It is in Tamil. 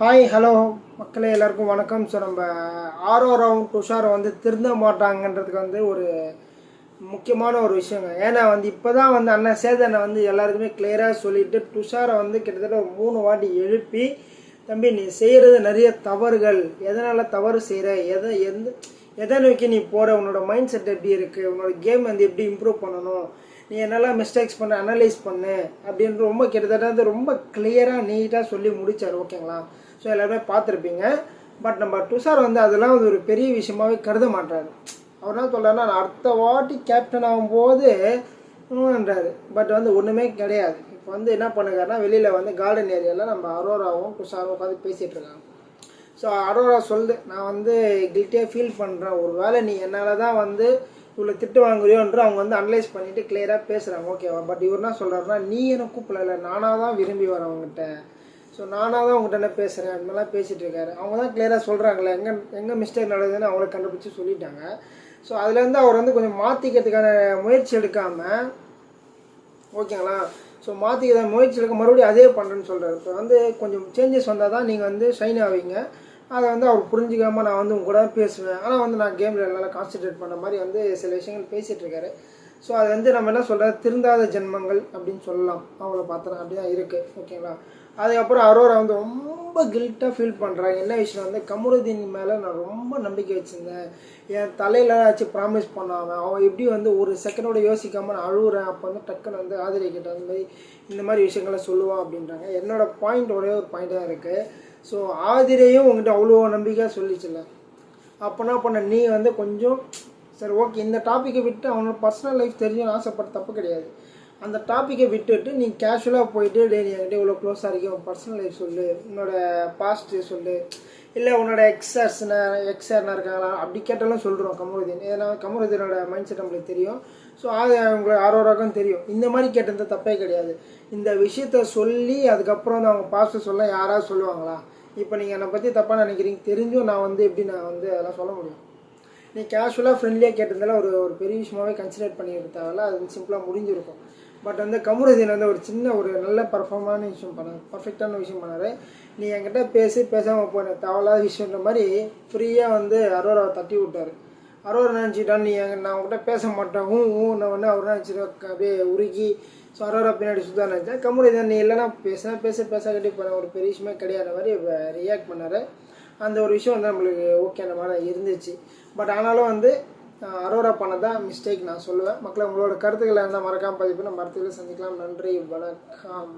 ஹாய் ஹலோ மக்களே எல்லாருக்கும் வணக்கம். ஸோ நம்ம ஆரோராவும் துஷாரை வந்து திருந்த மாட்டாங்கன்றதுக்கு வந்து ஒரு முக்கியமான ஒரு விஷயங்க. ஏன்னா வந்து இப்போ தான் வந்து அண்ணன் சேதனை வந்து எல்லாருக்குமே கிளியராக சொல்லிட்டு துஷாரை வந்து கிட்டத்தட்ட ஒரு மூணு வாட்டி எழுப்பி தம்பி நீ செய்கிறது நிறைய தவறுகள். எதனால் தவறு செய்கிற எதை எந்த எதை நோக்கி நீ போகிற உன்னோட மைண்ட் செட் எப்படி இருக்குது உன்னோட கேம் வந்து எப்படி இம்ப்ரூவ் பண்ணணும்? நீ என்னெல்லாம் மிஸ்டேக்ஸ் பண்ண அனலைஸ் பண்ணு? அப்படின்னு ரொம்ப கிட்டத்தட்ட வந்து ரொம்ப கிளியராக நீட்டாக சொல்லி முடிச்சார். ஓகேங்களா ஸோ எல்லாருமே பார்த்துருப்பீங்க. பட் நம்ம துஷார் வந்து அதெல்லாம் வந்து ஒரு பெரிய விஷயமாவே கருத மாட்டாரு. அவர் என்ன சொல்கிறாருன்னா நான் அடுத்த வாட்டி கேப்டன் ஆகும்போதுன்றாரு பட் வந்து ஒன்றுமே கிடையாது. இப்போ வந்து என்ன பண்ணுறாருன்னா வெளியில் வந்து கார்டன் ஏரியாவில் நம்ம அரோராவும் துஷாரும் உட்காந்து பேசிகிட்டு இருக்காங்க. ஸோ அரோரா சொல்லு நான் வந்து கில்ட்டியாக ஃபீல் பண்ணுறேன் ஒரு வேளை நீ என்னால் தான் வந்து இவ்வளோ திட்டு வாங்குறியோன்ற அவங்க வந்து அனலைஸ் பண்ணிவிட்டு கிளியராக பேசுகிறாங்க ஓகேவா பட் இவர் என்ன சொல்கிறாருன்னா நீ என்ன கூப்பிடல. நானாக தான் விரும்பி வரேன் அவங்ககிட்ட ஸோ நானாக தான் உங்கள்கிட்ட என்ன பேசுகிறேன் அந்த மாதிரிலாம் பேசிகிட்டு இருக்காரு. அவங்க தான் கிளியராக சொல்கிறாங்களே எங்கே எங்கே மிஸ்டேக் நடக்குதுன்னு அவங்கள கண்டுபிடிச்சி சொல்லிட்டாங்க. ஸோ அதுலேருந்து அவர் வந்து கொஞ்சம் மாற்றிக்கிறதுக்கான முயற்சி எடுக்காமல் ஓகேங்களா? ஸோ மாற்றிக்கிற முயற்சி எடுக்க மறுபடியும் அதே பண்ணுறேன்னு சொல்கிறார் இப்போ வந்து கொஞ்சம் சேஞ்சஸ் வந்தால் தான் நீங்கள் வந்து ஷைன் ஆவீங்க. அதை வந்து அவர் புரிஞ்சிக்காமல் நான் வந்து உங்க கூட பேசுவேன். ஆனால் வந்து நான் கேமில் நல்லா கான்சென்ட்ரேட் பண்ண மாதிரி வந்து சில விஷயங்கள் பேசிகிட்டு இருக்காரு. ஸோ அது வந்து நம்ம என்ன சொல்கிற திருந்தாத ஜென்மங்கள் அப்படின்னு சொல்லலாம். அவங்கள பார்த்துறேன் அப்படி தான் இருக்குது ஓகேங்களா? அதுக்கப்புறம் அரோரா வந்து ரொம்ப கில்ட்டாக ஃபீல் பண்ணுறாங்க என்ன விஷயம் வந்து கமருதீன் மேலே நான் ரொம்ப நம்பிக்கை வச்சுருந்தேன். என் தலையில் வச்சு ப்ராமிஸ் பண்ணாமல் அவன் எப்படி வந்து ஒரு செகண்டோட யோசிக்காமல் நான் அழுகுறேன் அப்போ வந்து டக்குன்னு வந்து ஆதிரை அந்த மாதிரி இந்த மாதிரி விஷயங்களை சொல்லுவான் அப்படின்றாங்க. என்னோட பாயிண்ட் ஒரே ஒரு பாயிண்ட் தான் இருக்குது ஸோ ஆதிரையும் உங்ககிட்ட அவ்வளோ நம்பிக்கையாக சொல்லிச்சுல அப்போனா பண்ண நீ வந்து கொஞ்சம் சரி ஓகே இந்த டாப்பிக்கை விட்டு அவனோட பர்சனல் லைஃப் தெரியும் ஆசைப்பட்ட தப்பு கிடையாது. அந்த டாப்பிக்கை விட்டுட்டு நீ கேஷுவலாக போயிட்டு டே நீ என்கிட்ட இவ்வளோ க்ளோஸாக இருக்கே உன் பர்சனல் லைஃப் சொல்லு. உன்னோட பாஸ்ட்டு சொல்லு. இல்லை உன்னோட எக்ஸர்ஸ்ன எக்ஸர்னா இருக்காங்களா? அப்படி கேட்டாலும் சொல்கிறோம் கமருதீன். ஏன்னா கமருதீனோட மைண்ட் செட் நம்மளுக்கு தெரியும். ஸோ அது உங்களுக்கு ஆரோராக்கும் தெரியும். இந்த மாதிரி கேட்டது தப்பே கிடையாது. இந்த விஷயத்த சொல்லி அதுக்கப்புறம் வந்து அவங்க பாஸ்ட்டு சொல்ல யாராவது சொல்லுவாங்களா? இப்போ நீங்கள் என்னை பற்றி தப்பாக நினைக்கிறீங்க? தெரிஞ்சும் நான் வந்து எப்படி நான் வந்து அதெல்லாம் சொல்ல முடியும். நீ கேஷுவலாக ஃப்ரெண்ட்லியாக கேட்டதெல்லாம் ஒரு ஒரு பெரிய விஷயமாகவே கன்சிடர் பண்ணி தேவையில்ல அது சிம்பிளாக முடிஞ்சிருக்கும். பட் வந்து கமருதீன் வந்து ஒரு சின்ன ஒரு நல்ல பர்ஃபார்மான விஷயம் பண்ணார். பர்ஃபெக்டான விஷயம் பண்ணார். நீ என்கிட்ட பேசி பேசாமல் போன தேவையில்லாத விஷயன்ற மாதிரி ஃப்ரீயாக வந்து அரோராவை தட்டி விட்டார். அரோரா நினச்சிட்டான் நீ எங்க நான் உங்ககிட்ட பேச மாட்டேன். ஊ ஊன்னு வந்து அவர் நினச்சிட்டு அப்படியே உருகி ஸோ அரோரா பின்னாடி சுத்தா நினச்சேன் கமருதீன் நீ இல்லைனா பேசினா பேச பேச கட்டி போன ஒரு பெரிய விஷயமே கிடையாத மாதிரி ரியாக்ட் பண்ணார். அந்த ஒரு விஷயம் வந்து நம்மளுக்கு ஓகே அந்த மாதிரி இருந்துச்சு. பட் ஆனாலும் வந்து அரோரா பண்ணதான் மிஸ்டேக் நான் சொல்லுவேன். மக்களை உங்களோட கருத்துக்களை இருந்தால் மறக்காமல் பதிவு பண்ண மரத்துக்களை சந்திக்கலாம். நன்றி வணக்கம்.